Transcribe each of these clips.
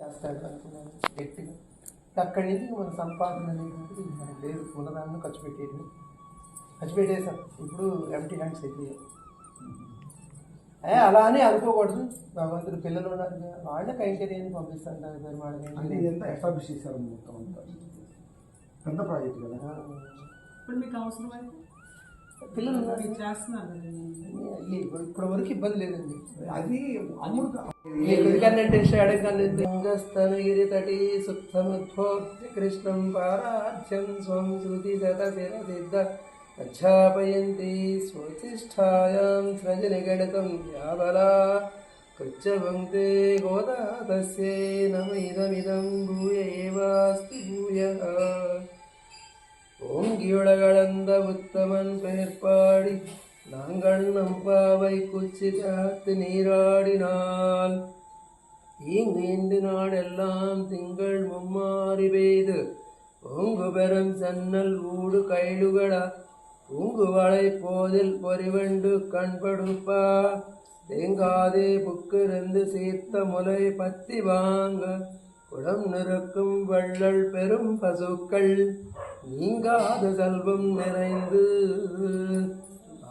చేస్తాడు అనుకున్నాను. గట్టిగా. అక్కడి నుంచి మన సంపాదన అనేటువంటిది మనకు లేదు. ఉన్నదాన్ని ఖర్చు పెట్టేది ఖర్చు పెట్టేసాం ఇప్పుడు ఎంటీ హ్యాండ్స్ అయిపోయాయి. అలా అని అనుకోకూడదు. భగవంతుడు పిల్లలు ఉన్నారు కదా, వాళ్ళ కైంకర్యాన్ని పంపిస్తాను అంటే వాళ్ళ ఇదంతా ఎస్టాబ్లిష్ చేశారు మొత్తం అంతా? పెద్ద ప్రాజెక్ట్ కదా. ఇప్పుడు మీకు అవసరం అయితే పిల్లలు ఇప్పుడు వరకు ఇబ్బంది లేదండి. అది అమ్ముడు గిరి తటి సుప్తముద్భోక్తి కృష్ణం పారాధ్యం స్వం శృతి శత శిర సిద్ధ అధ్యాపయంతి స్వతిష్టాయాం సృజని గణితం యావలా కృచ్చభంక్తే గోదా తస్యై నమ ఇదమిదం భూయ ఏవాస్తి భూయః. ஓங்கியுலகளந்த உத்தமன் பெயர் பாடி நாங்கள் நம்பாவை குச்சி காத்து நீராடினால். இங்கு இன்று நாடெல்லாம் திங்கள் மும்மாறி பெய்து ஓங்கு பெரும் சன்னல் ஊடு கைடுகளா பூங்குவளை போதில் பொறிவண்டு கண்படுப்பா. தேங்காதே புக்கிருந்து சீர்த்த முலை பத்தி வாங்க குடம் நிறுக்கும் வள்ளல் பெரும் பசுக்கள். நீங்காத செல்வம் நிறைந்து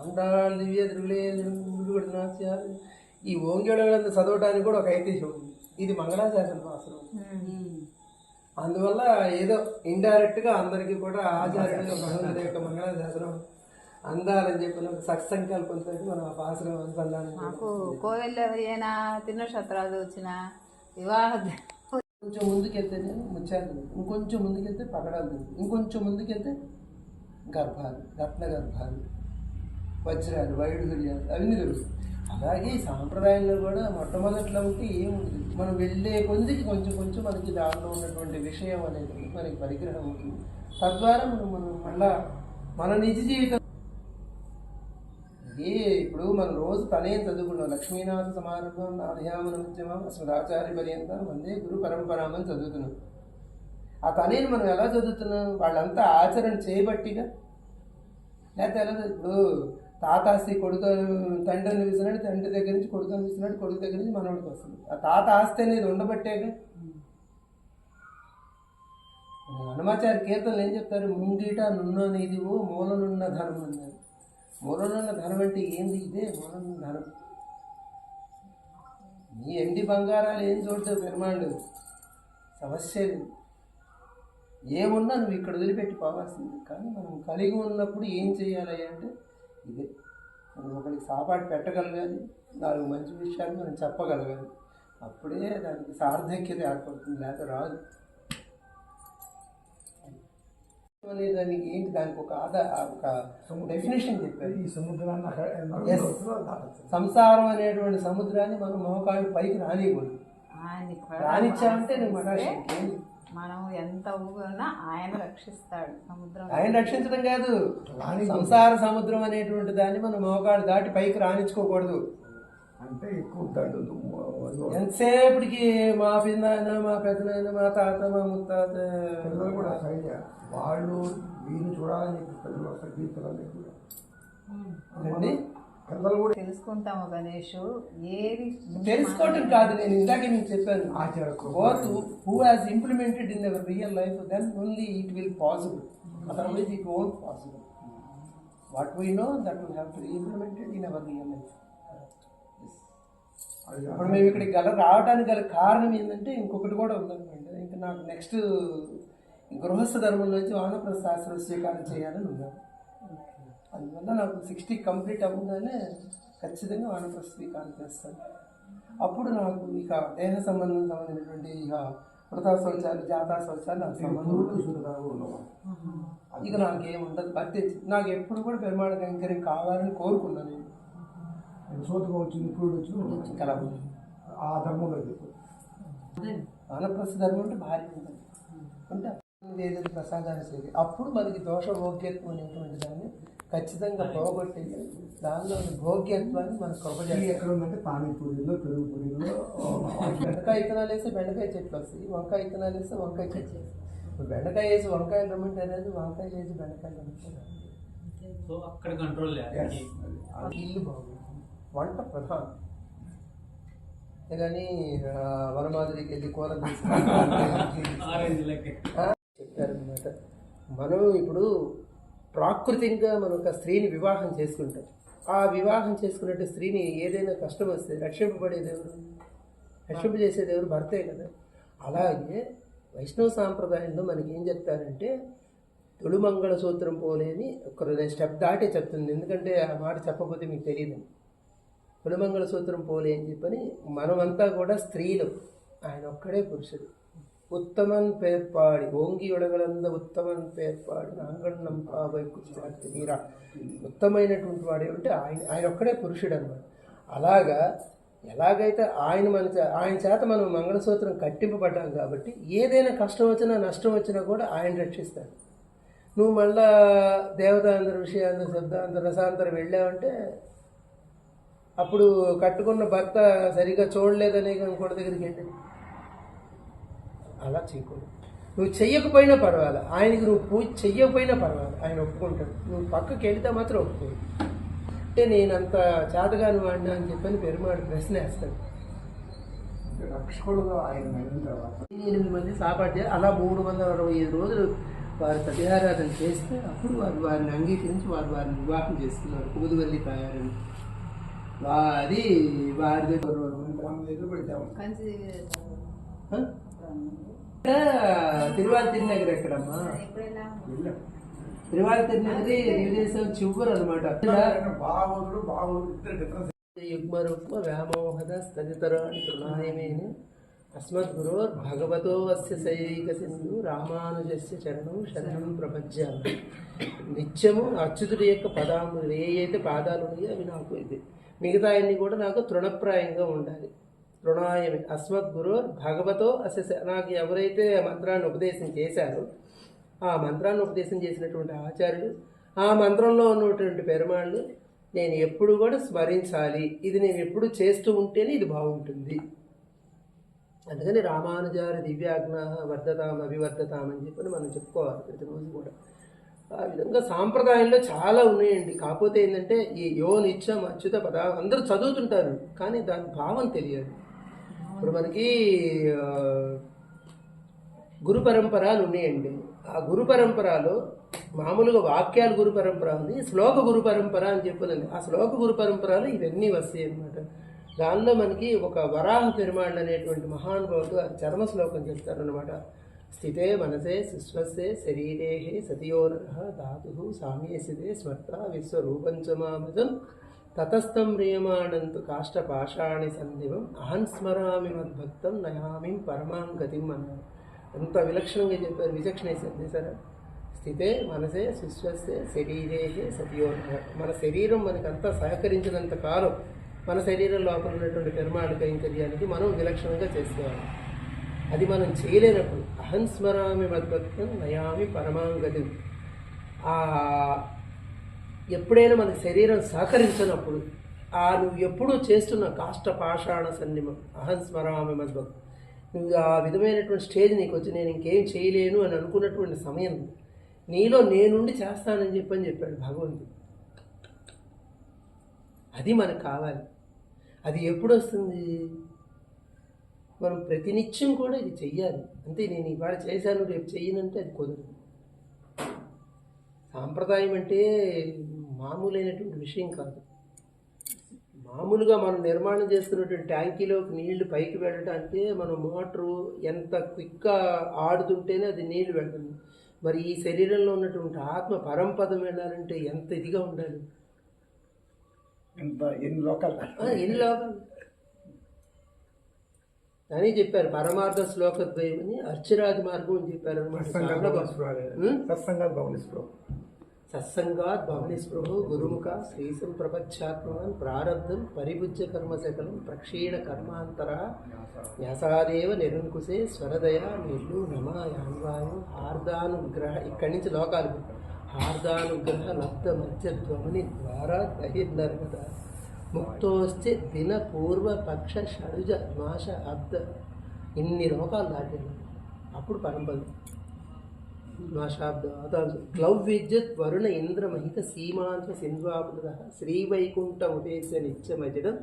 ఆండాళ్ దివ్య త్రిగుణాచార్య ఈ ఓంగ్యుడంతా చదవడానికి కూడా ఒక ఐతిహ్యం ఉంది ఇది మంగళాచార్యుల భాషలో అందువల్ల ఏదో ఇండైరెక్ట్ గా అందరికీ కూడా ఆచార్యులు భగవంతుడి యొక్క మంగళాశాసనం అందాలని చెప్పిన ఒక సత్సంకల్పంతో మనం ఆ భాషను అనుసంధానం నాకు కోవెల్లో ఎవరైనా తిరునక్షత్రాలు వచ్చిన వివాహ కొంచెం ముందుకెళ్తే ముత్యాలు ఇంకొంచెం ముందుకెళ్తే పగడాలు ఇంకొంచెం ముందుకెళ్తే గర్భాలు రత్న గర్భాలు వజ్రాలు వైడుర్యాలు అవి నిలుగుతాయి అలాగే ఈ సాంప్రదాయంలో కూడా మొట్టమొదట్లో ఉంటే ఏముంది మనం వెళ్ళే కొద్దికి కొంచెం కొంచెం మనకి దానిలో ఉన్నటువంటి విషయం అనేది మనకి పరిగ్రహం ఉంటుంది తద్వారా మనం మనం మళ్ళా మన నిజ జీవితం ఏ ఇప్పుడు మనం రోజు తనే చదువుకున్నాం లక్ష్మీనాథ సమారంభం నాధ్యామన ఉద్యమం అసలు పర్యంతం వందే గురు పరంపరామని చదువుతున్నాం. ఆ తనేని మనం ఎలా చదువుతున్నాం? వాళ్ళంతా ఆచరణ చేయబట్టిగా? లేకపోతే ఎలా ఇప్పుడు తాతాస్తి కొడుకు తండ్రిని చూసినాడు తండ్రి దగ్గర నుంచి కొడుకుని చూసినాడు కొడుకు దగ్గర నుంచి మనవాడికి వస్తుంది. ఆ తాత ఆస్తి అనేది ఉండబట్టేగా? హనుమాచార్య కీర్తనలు ఏం చెప్తారు? ముంగిట నున్న నిధివు మూలనున్న ధనం అన్నారు. మూలనున్న ధనం అంటే ఏంది ఇదే? మూడొందల ధనం నీ ఎండి బంగారాలు ఏం చూడతావు పెరుమాండు సమస్య ఏమున్నా నువ్వు ఇక్కడ వదిలిపెట్టి పోవాల్సింది. కానీ మనం కలిగి ఉన్నప్పుడు ఏం చేయాలి అంటే ఇదే. మనం ఒకరికి సాపాటు పెట్టగలగాలి నాలుగు మంచి విషయాలు మనం చెప్పగలగాలి. అప్పుడే దానికి సార్థక్యత ఏర్పడుతుంది లేకపోతే రాదు. దానికి ఏంటి దానికి ఒక ఒక డెఫినేషన్ చెప్పారు. ఈ సముద్రాన్ని అక్కడ Yes. దాటచ్చు. సంసారం అనేటువంటి సముద్రాన్ని మనం మోకాళ్ళు పైకి రానివ్వదు. ఆయన్ని రానిచ్చామంటే నువ్వు మనం ఎంత ఊగున్నా ఆయన రక్షిస్తాడు సముద్రం. ఆయన రక్షించడం కాదు. సంసార సముద్రం అనేటువంటి దాన్ని మనం మోకాడు దాటి పైకి రాణించుకోకూడదు అంటే ఎక్కువ దండు ఎంతసేపటికి మా పిన్నాయన మా పెద్దనాయన మా తాత మా ముత్తాత? పిల్లలు కూడా సైడ్ వాళ్ళు వీరిని చూడాలని చెప్పి పిల్లలు వస్తారు వీరి పిల్లలు కూడా అండి పిల్లలు కూడా తెలుసుకుంటాము గణేష్. ఏది తెలుసుకోవటం కాదు నేను ఇందాకే మీకు చెప్పాను. ఆచార both who has implemented in our real life then only it will possible otherwise it won't possible what we know that will have to implemented in our real life ఇప్పుడు మేము ఇక్కడికి గల రావడానికి గల కారణం ఏంటంటే ఇంకొకటి కూడా ఉందన్నమాట ఇంకా నాకు నెక్స్ట్ గృహస్థ ధర్మం నుంచి వానప్రస్థ శాస్త్ర స్వీకారం చేయాలని ఉన్నాను. అందువల్ల నాకు సిక్స్టీ కంప్లీట్ అవ్వగానే ఖచ్చితంగా వానప్రస్థ స్వీకారం చేస్తాను. అప్పుడు నాకు ఇక దేహ సంబంధం సంబంధించినటువంటి ఇక వృతా శౌచాలు జాతా శౌచాలు నాకు సంబంధం. ఇక నాకేం ఉండదు. భక్తి నాకు ఎప్పుడు కూడా పెరుమాళ కైంకర్యం కావాలని కోరుకున్నాను నేను. సోతుగా వచ్చింది ఇప్పుడు వచ్చి ఇంకా అలా ఉంది. ఆ ధర్మంలో చెప్పు వానప్రస్థ ధర్మం అంటే భార్య ఉంటుంది. అంటే ఏదైతే ప్రసాదాన్ని చేయాలి. అప్పుడు మనకి దోష భోగ్యత్వం అనేటువంటి దాన్ని ఖచ్చితంగా పోగొట్టేసి దానిలో భోగ్యత్వాన్ని మనం చేయాలి. ఎక్కడ ఉందంటే పానీపూరిలో పెరుగు పూరిలో. బెండకాయ ఇత్తనాలు వేస్తే బెండకాయ చెట్లు వస్తాయి వంకాయ ఇత్తనాలు వేస్తే వంకాయ చెట్లు ఇప్పుడు బెండకాయ వేసి వంకాయలు రమ్మంటే అనేది వంకాయలు వేసి బెండకాయలు రమ్మంటే సో అక్కడ కంట్రోల్ లేదు ఇల్లు బాగుంటుంది వంట ప్రధానం. కానీ ఆ, వనమాధురికి వెళ్ళి కూర చెప్పారనమాట మనం ఇప్పుడు ప్రాకృతికంగా మనం ఒక స్త్రీని వివాహం చేసుకుంటాం. ఆ వివాహం చేసుకున్నట్టు స్త్రీని ఏదైనా కష్టం వస్తే రక్షింపబడేది ఎవరు? రక్షింపజేసేది ఎవరు? భర్తే కదా. అలాగే వైష్ణవ సాంప్రదాయంలో మనకి ఏం చెప్తారంటే తొలిమంగళ సూత్రం పోలేని ఒక స్టెప్ దాటే చెప్తుంది. ఎందుకంటే ఆ మాట చెప్పకపోతే మీకు తెలియదు. తొలిమంగళ సూత్రం పోలే అని చెప్పని మనమంతా కూడా స్త్రీలు. ఆయన ఒక్కడే పురుషుడు. ఉత్తమన్ పేర్పాడి ఓంగి ఒడగలంద ఉత్తమన్ పేర్పాడి నాంగణం పాపై కుర్చార్తి మీరా ఉత్తమైనటువంటి వాడు ఏమంటే ఆయన ఆయన ఒక్కడే పురుషుడు అనమాట అలాగా ఎలాగైతే ఆయన మన చే- ఆయన చేత మనం మంగళసూత్రం కట్టింపబడ్డాం కాబట్టి ఏదైనా కష్టం వచ్చినా నష్టం వచ్చినా కూడా ఆయన రక్షిస్తాడు. నువ్వు మళ్ళా దేవతాంధ్ర విషయాంధ్ర శబ్దాంధ్ర రసాంతరం వెళ్ళావంటే అప్పుడు కట్టుకున్న భర్త సరిగా చూడలేదనే ఇంకోటి దగ్గరికి వెళ్ళి అలా చేయకూడదు. నువ్వు చెయ్యకపోయినా పర్వాలేదు ఆయనకి నువ్వు పూజ చెయ్యకపోయినా పర్వాలేదు ఆయన ఒప్పుకుంటాడు. నువ్వు పక్కకి వెళితే మాత్రం ఒప్పుకోడు అంటే నేను అంత చేతగాని వాడినా అని చెప్పని పెరుమాడు ప్రశ్న వేస్తాడు. తర్వాత. ఎనిమిది మంది సాపాటు అలా మూడు వందల అరవై ఐదు రోజులు వారు సత్యారాధన చేస్తే అప్పుడు వారు వారిని అంగీకరించి వారు వారిని వివాహం చేసుకున్నారు. కుముదివల్లి తాయారని వారి వారి దగ్గర తిరువాల తిరునగర్ ఎక్కడమ్మా? తిరువాల తిరునగరి తెలుగుదేశం చివరు అనమాట యుగ్మరుక్మ వ్యామోహద స్థగితరాణి తృణాయమేన అస్మద్గురోర్ భగవతో అస్య శైక సింధు రామానుజస్య చరణం శరణం ప్రపంచామి నిత్యము అచ్యుతుడి యొక్క పదాములు ఏ అయితే పాదాలు ఉన్నాయో అవి నాకు ఇది మిగతా అన్ని కూడా నాకు తృణప్రాయంగా ఉండాలి. తృణాయమి అస్మద్గురు భగవతో అసెస్ నాకు ఎవరైతే మంత్రాన్ని ఉపదేశం చేశారో ఆ మంత్రాన్ని ఉపదేశం చేసినటువంటి ఆచార్యులు ఆ మంత్రంలో ఉన్నటువంటి పెరుమాళ్ళు నేను ఎప్పుడు కూడా స్మరించాలి. ఇది నేను ఎప్పుడు చేస్తూ ఉంటేనే ఇది బాగుంటుంది. అందుకని రామానుజారి దివ్యాజ్ఞ వర్ధతాం అభివర్ధతాం అని చెప్పని మనం చెప్పుకోవాలి ప్రతిరోజు కూడా. ఆ విధంగా సాంప్రదాయంలో చాలా ఉన్నాయండి. కాకపోతే ఏంటంటే ఈ యో నిత్యం అచ్యుత పద అందరూ చదువుతుంటారు. కానీ దాని భావం తెలియదు. ఇప్పుడు మనకి గురు పరంపర ఉన్నాయండి. ఆ గురు పరంపరలో మామూలుగా వాక్యాలు గురు పరంపర ఉంది శ్లోక గురు పరంపర అని చెప్పనండి ఆ శ్లోక గురు పరంపరలో ఇవన్నీ వస్తాయి అన్నమాట. దానిలో మనకి ఒక వరాహ పెరుమాళ్ళు అనేటువంటి మహానుభావుడు ఆ చర్మ శ్లోకం చెప్తారనమాట స్థితే మనసే సుస్వస్సే శరీరే సతియోనర ధాతు సామ్యేసిదే స్మర్త విశ్వరూపంచమామజం తతస్థం మ్రియమాణంతు కాష్టపాషాణి సన్నివం అహం స్మరామి మద్భక్తం నయామిం పరమాం గతిం అన్నారు ఎంత విలక్షణంగా చెప్పారు విచక్షణ సరే స్థితే మనసే సుస్వస్సే శరీరే సతియోనర మన శరీరం మనకంతా సహకరించినంత కాలం మన శరీరం లోపల ఉన్నటువంటి పెరుమాడు కైంకర్యానికి మనం విలక్షణంగా చేసుకోవాలి అది మనం చేయలేనప్పుడు అహంస్మరామి స్మరామి నయామి పరమాంగతి. ఆ ఎప్పుడైనా మన శరీరం సహకరించినప్పుడు ఆ నువ్వు ఎప్పుడూ చేస్తున్న కాష్ట పాషాణ సన్నిమం అహంస్మరామి మద్భక్తి. నువ్వు ఆ విధమైనటువంటి స్టేజ్ నీకు వచ్చి నేను ఇంకేం చేయలేను అని అనుకున్నటువంటి సమయం నీలో నేనుండి చేస్తానని చెప్పని చెప్పాడు భగవంతుడు. అది మనకు కావాలి. అది ఎప్పుడు వస్తుంది? మనం ప్రతినిత్యం కూడా ఇది చెయ్యాలి. అంతే నేను ఇవాళ చేశాను రేపు చెయ్యనంటే అది కుదరదు. సాంప్రదాయం అంటే మామూలైనటువంటి విషయం కాదు. మామూలుగా మనం నిర్మాణం చేస్తున్నటువంటి ట్యాంకీలోకి నీళ్ళు పైకి వెళ్ళడానికి మనం మోటరు ఎంత క్విక్గా ఆడుతుంటేనే అది నీళ్ళు వెళ్తుంది. మరి ఈ శరీరంలో ఉన్నటువంటి ఆత్మ పరంపదం వెళ్ళాలంటే ఎంత ఇదిగా ఉండాలి? ఎన్ని లోకాలు? ఎన్ని లోకాలు? అని చెప్పారు. పరమార్థ శ్లోకద్వయం అని అర్చరాది మార్గం అని చెప్పారు అనమాట. భవనిస్పృహ భవనిస్పృహ సత్సంగాత్ భవని స్పృహు గురుముఖ శ్రీసం ప్రపంచాత్మవాన్ ప్రారబ్ధం పరిభుజ్య కర్మశకలం ప్రక్షీణ కర్మాంతర న్యాసాదేవ నిరంకుశే స్వరదయ నిల్లు నమ యాన్వాయు హార్దానుగ్రహ. ఇక్కడి నుంచి లోకాలు హార్దానుగ్రహ లబ్ధ మధ్య ధ్వని ద్వారా బహిర్నర్గత ముక్తోస్తి దిన పూర్వ పక్ష షడుజ మాష అబ్ద. ఇన్ని లోకాలు దాటాడు అప్పుడు పరంపర. భాషాబ్దాదాలు క్లౌ విద్యుత్ వరుణ ఇంద్రమహిత సీమాంత సింధ్వాపుద శ్రీవైకుంఠ ఉపేశ నిత్యమజితం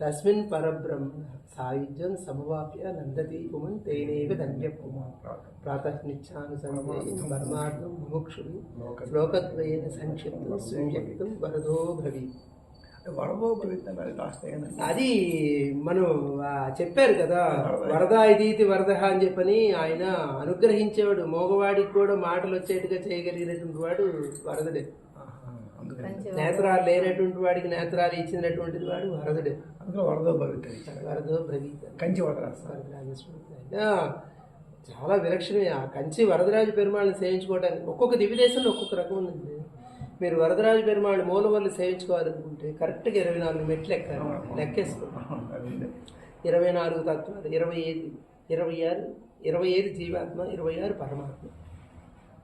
తస్మిన్ పరబ్రహ్మ సాయుధ్యం సమవాప్య నందతి పుమన్ తేనేవ ధన్య పుమాన్ ప్రాతః నిత్యానుసంధేయం పరమార్థం ముముక్షుడు శ్లోకద్వయేన సంక్షిప్తం సువ్యక్తం వరదో భవి. అది మనం చెప్పారు కదా వరద. ఇదీతి వరద అని చెప్పని ఆయన అనుగ్రహించేవాడు మోగవాడికి కూడా మాటలు వచ్చేట్టుగా చేయగలిగినటువంటి వాడు వరదుడే. నేత్రాలు లేనటువంటి వాడికి నేత్రాలు ఇచ్చినటువంటి వాడు వరదుడే. అందులో వరదో భవితం వరదో భవీత కంచి చాలా విలక్షణమే. ఆ కంచి వరదరాజు పెరుమాళ్ళని సేవించుకోవడానికి ఒక్కొక్క దివ్యదేశంలో ఒక్కొక్క రకం ఉందండి. మీరు వరదరాజు పెరుమాళ్ళు మూలవల్లి సేవించుకోవాలనుకుంటే కరెక్ట్గా ఇరవై నాలుగు మెట్లు ఎక్కాలి. లెక్కేసుకో ఇరవై నాలుగు తత్వాలు ఇరవై ఐదు ఇరవై ఆరు ఇరవై ఐదు జీవాత్మ ఇరవై ఆరు పరమాత్మ.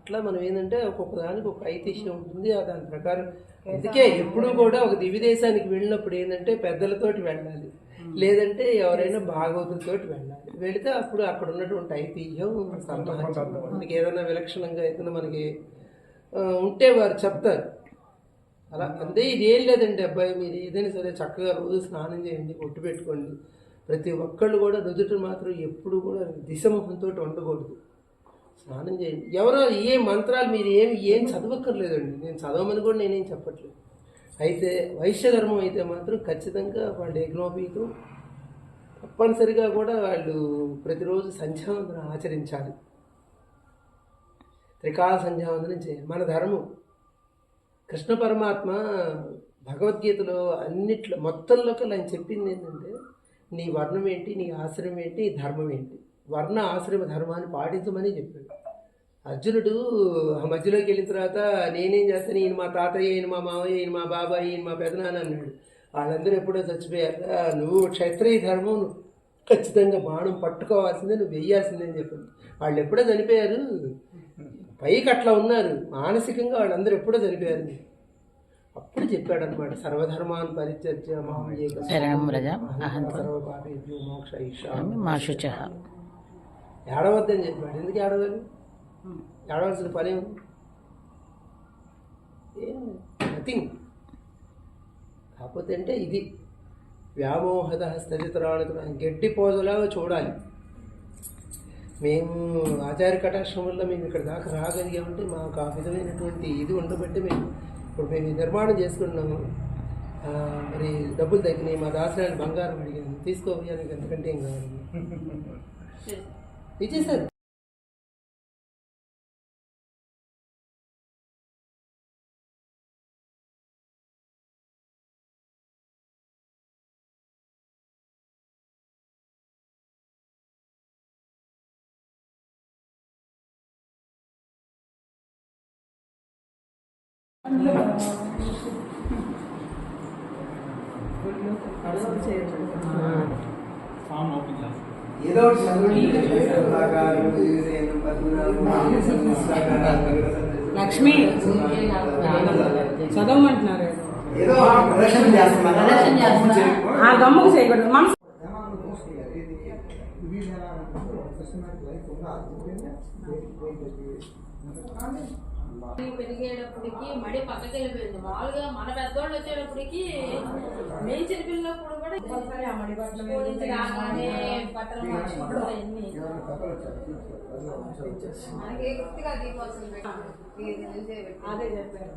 ఇట్లా మనం ఏంటంటే ఒక్కొక్క దానికి ఒక ఐతిహ్యం ఉంటుంది ఆ దాని ప్రకారం. అందుకే ఎప్పుడు కూడా ఒక దివ్యదేశానికి వెళ్ళినప్పుడు ఏంటంటే పెద్దలతోటి వెళ్ళాలి. లేదంటే ఎవరైనా భాగవతులతోటి వెళ్ళాలి. వెళితే అప్పుడు అక్కడ ఉన్నటువంటి ఐతిహ్యం సంపాదించాలి మనకి ఏదైనా విలక్షణంగా ఏదైనా మనకి ఉంటే వారు చెప్తారు. అలా అంతే ఇది ఏం లేదండి అబ్బాయి మీరు ఏదైనా సరే చక్కగా రోజు స్నానం చేయండి ఒట్టు పెట్టుకోండి. ప్రతి ఒక్కళ్ళు కూడా నుదుట మాత్రం ఎప్పుడు కూడా దిశముఖంతో ఉండకూడదు. స్నానం చేయండి. ఎవరో ఏ మంత్రాలు మీరు ఏమి ఏం చదవక్కర్లేదండి. నేను చదవమని కూడా నేనేం చెప్పట్లేదు. అయితే వైశ్య ధర్మం అయితే మాత్రం ఖచ్చితంగా వాళ్ళు యజ్ఞోపీతం తప్పనిసరిగా కూడా వాళ్ళు ప్రతిరోజు సంధ్యావందనం ఆచరించాలి. త్రికాల సంధ్యావందనం చేయాలి మన ధర్మం. కృష్ణ పరమాత్మ భగవద్గీతలో అన్నిట్లో మొత్తంలో కల్లా ఆయన చెప్పింది ఏంటంటే నీ వర్ణం ఏంటి నీ ఆశ్రమం ఏంటి నీ ధర్మం ఏంటి. వర్ణ ఆశ్రమ ధర్మాన్ని పాటించమని చెప్పాడు. అర్జునుడు ఆ మధ్యలోకి వెళ్ళిన తర్వాత నేనేం చేస్తాను ఈయన మా తాతయ్య ఈయన మా మామయ్య ఈయన మా బాబాయ్ ఈయన మా పెదనాన్న అన్నాడు. వాళ్ళందరూ ఎప్పుడో చచ్చిపోయారు. నువ్వు క్షత్రియ ధర్మం నువ్వు ఖచ్చితంగా బాణం పట్టుకోవాల్సిందే నువ్వు వెయ్యాల్సిందే అని చెప్పాను వాళ్ళు ఎప్పుడో చనిపోయారు. పైకి అట్లా ఉన్నారు. మానసికంగా వాళ్ళందరూ ఎప్పుడో చనిపోయారు. అప్పుడు చెప్పాడు అనమాట సర్వధర్మాన్ పరిత్యజ్య మోక్ష ఏడవద్దని చెప్పాడు. ఎందుకు ఏడవాలి ఏడవలసిన పని నథింగ్. కాకపోతే అంటే ఇది వ్యామోహద స్థితరాణితుడు గడ్డి పోజలాగా చూడాలి. మేము ఆచార్య కటాక్షం వల్ల మేము ఇక్కడ దాకా రాగలిగామంటే మాకు ఆ విధమైనటువంటి ఇది ఉండబట్టి మేము ఇప్పుడు మేము నిర్మాణం చేసుకున్నాము. మరి డబ్బులు తగ్గినాయి మా దాసరాన్ని బంగారం అడిగాను తీసుకోవాలి ఎంతకంటే ఏం కావాలి? ఇచ్చేసారు ఏదో ఒకటి చదవండి. సహకారం, దివ్యసేనం, పద్మనాభం, సహకారం, లక్ష్మి. చదవమంటున్నారు ఏదో ఒకటి ప్రదర్శన చేస్తున్నాను. ప్రదర్శన చేస్తున్నా. ఆ గమ్ముకు చేయకూడదు మనసు పెరిగేటప్పటికి మడి పక్కకి వెళ్ళిపోయింది. మామూలుగా మన పెద్దోళ్ళు వచ్చేటప్పటికి మేము చిన్నపిల్లప్పుడు కూడా రాగానే బట్టలు మార్చుకుంటాయి మనకి గుర్తుగా దీపావసం అదే చెప్పారు.